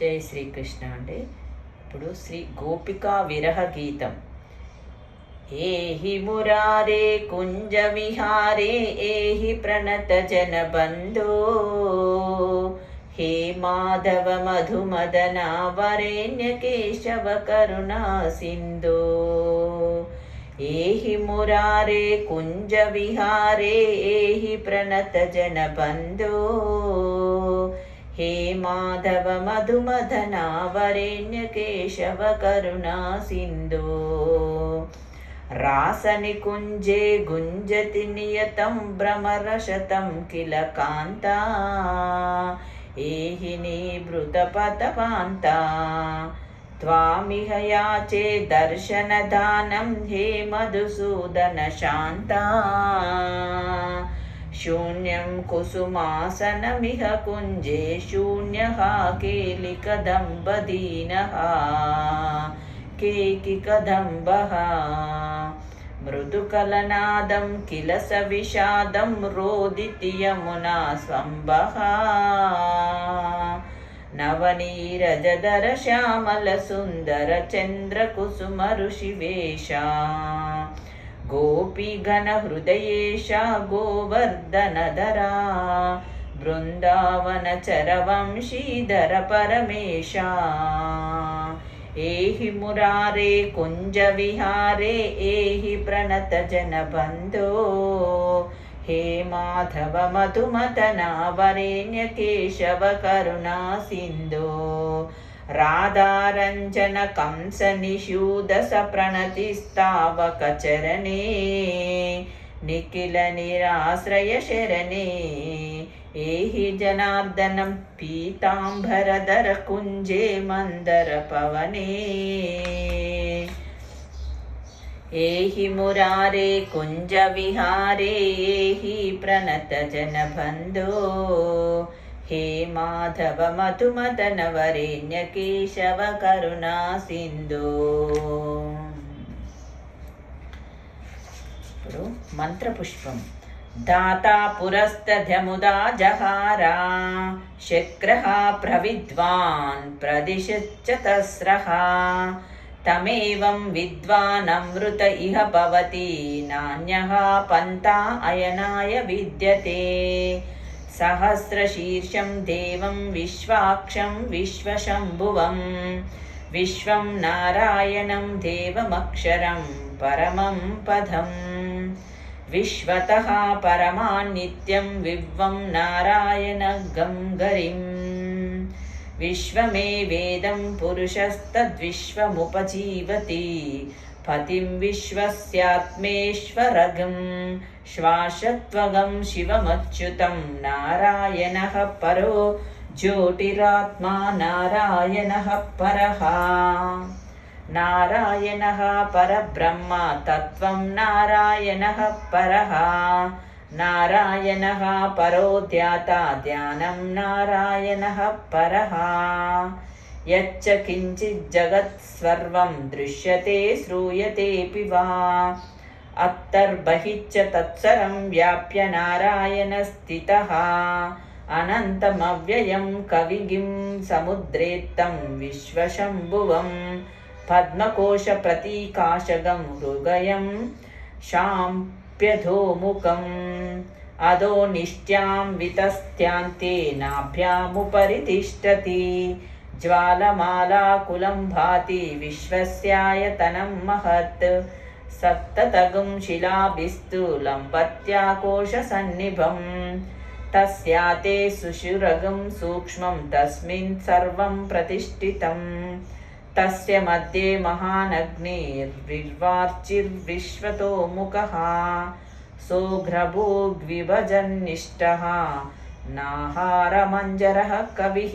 జై శ్రీకృష్ణ అండి. ఇప్పుడు శ్రీ గోపికా విరహ గీతం. ఏహి మురారే కుంజ విహారే ఏహి ప్రణత జన బంధో. హే మాధవ మధుమదన వరేణ్య కేశవ కరుణా సింధో. ఏహి మురారే కుంజ విహారే ఏహి ప్రణత జన బంధో. हे माधव मधुमधनावरेण्यकेशव करुणासिन्धो रासनिकुञ्जे गुञ्जति नियतं भ्रमरशतं किल कान्ता एहिनी भृतपथपान्ता त्वामिह याचे दर्शनदानं हे मधुसूदनशान्ता शून्यं कुसुमासनमिह कुञ्जे शून्यः केलिकदम्बदीनः केकिकदम्बः मृदुकलनादं किल स विषादं रोदिति यमुना स्वम्बः नवनीरजधर श्यामलसुन्दर चन्द्रकुसुम ऋषिवेशा गोपीगणहृदयेशा गोवर्धनधरा बृन्दावनचरवंशीधर परमेशा एहि मुरारे कुञ्जविहारे एहि प्रणतजनबन्धो हे माधव मधुमतना वरेण्य केशव करुणा सिन्धो राधारञ्जन कंस निषूदस प्रणतिस्तावकचरणे निखिल निराश्रय शरणे एहि जनार्दनं पीताम्बरधर कुञ्जे मन्दर पवने एहि मुरारे कुञ्जविहारे एहि प्रणतजनबन्धो हे माधव मधुमदन वरेण्य केशव करुणा सिन्धु मन्त्रपुष्पम् दाता पुरस्तध्यमुदा जहारा शक्रः प्रविद्वान् प्रदिशच्चतस्रः तमेवं विद्वानमृत इह भवति नान्यः पन्था अयनाय विद्यते విద్యతే సహస్రశీర్షం దేవం విశ్వాక్షం విశ్వశంభువం. విశ్వం నారాయణం దేవమక్షరం పరమం పదం. విశ్వతः పరమాన్నిత్యం వివ్వం నారాయణ గంగరిం. విశ్వమేవేదం पतिं विश्वस्यात्मेश्वरगं श्वासत्वगं शिवमच्युतं नारायणः परो ज्योतिरात्मा नारायणः परः। नारायणः परब्रह्म तत्त्वं नारायणः परः। नारायणः परो ध्याता ध्यानं नारायणः परः। పరः యచ్చ కించిజ్జగత్ సర్వం దృశ్యతే శ్రూయతేపి వా అత్తర్బహిచ్చ తత్సరం వ్యాప్య నారాయణ స్థిత. అనంతమవ్యయం కవిగిం సముద్రేత్తం విశ్వశంభువం. పద్మకోశప్రతీకాశగం హృదయం శాంప్యధోముఖం. అదో నిష్ట్యాం వితస్త్యాంతే నాభ్యాముపరితిష్టతి. తిష్టతి ज्वालमालाकुलं भाति विश्वस्यायतनं महत्। सप्ततगुं शिलाभिस्तु लम्बत्याकोशसन्निभं तस्याते सुषुरगं सूक्ष्मं, तस्मिन् सर्वं प्रतिष्ठितं तस्य मध्ये महानग्निर्विर्वार्चिर्विश्वतो मुखः सोघ्रभूग्विभजन्निष्टः नाहारमञ्जरः कविः।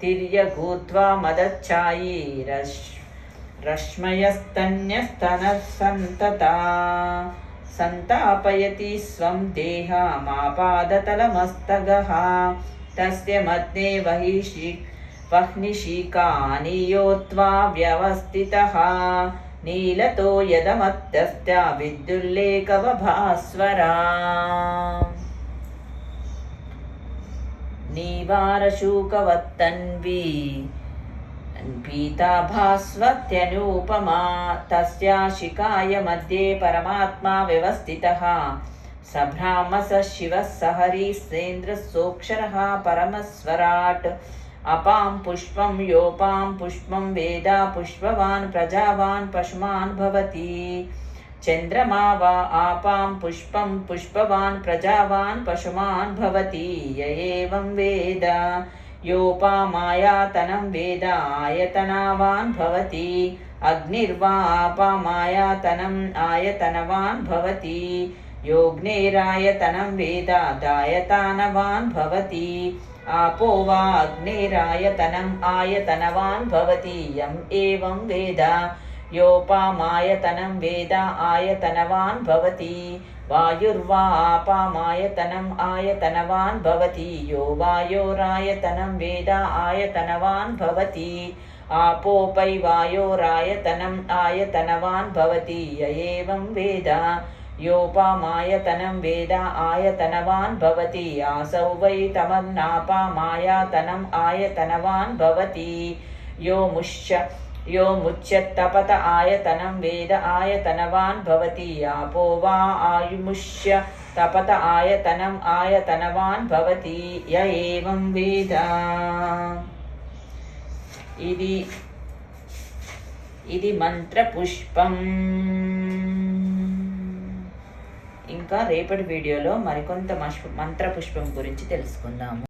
तिर्यगूत्वा मदच्छायी रश् रश्मयस्तन्यस्तनः सन्तता सन्तापयति स्वं देहमापादतलमस्तगः तस्य मध्ये वहिषि वह्निशीकानीयोत्वा व्यवस्थितः नीलतो यदमत्यस्त्या विद्युल्लेखवभास्वरा नीवारशूकवत्तन्वी पीताभास्वत्यनूपमा तस्याशिकाय मध्ये परमात्मा व्यवस्थितः। सभ्रामसः शिवः सहरीसेन्द्रः सोऽक्षरः परमस्वराट्। अपां पुष्पं, योपां पुष्पं, वेदा पुष्पवान्, प्रजावान्, पशुमान् भवति। चन्द्रमा वा आपां पुष्पं पुष्पवान् प्रजावान् पशुमान् भवति य एवं वेद योपामायातनं वेद आयतनावान् भवति अग्निर्वा आपामायातनम् आयतनवान् भवति योऽग्नेरायतनं वेद दायतानवान् भवति आपो वा अग्नेरायतनम् आयतनवान् भवति यम् एवं वेद योपामायतनं वेद आयतनवान् भवति वायुर्वा आपामायतनम् आयतनवान् भवति यो वायोरायतनं वेद आयतनवान् भवति आपोपै वायोरायतनम् आयतनवान् भवति य एवं वेद योपामायतनं वेद आयतनवान् भवति आसौ वै तमन्नापामायातनम् आयतनवान् भवति यो मुश्च यो मुच्यत्तपत आयतनं वेद आयतनवान् भवति आपो वा आयुमुष्य तपत आयतनम् आयतनवान् भवति य एवं वेद ఇది ఇది మంత్రపుష్పం ఇంకా రేపటి వీడియోలో మరికొంత మంత్రపుష్పం గురించి తెలుసుకుందాము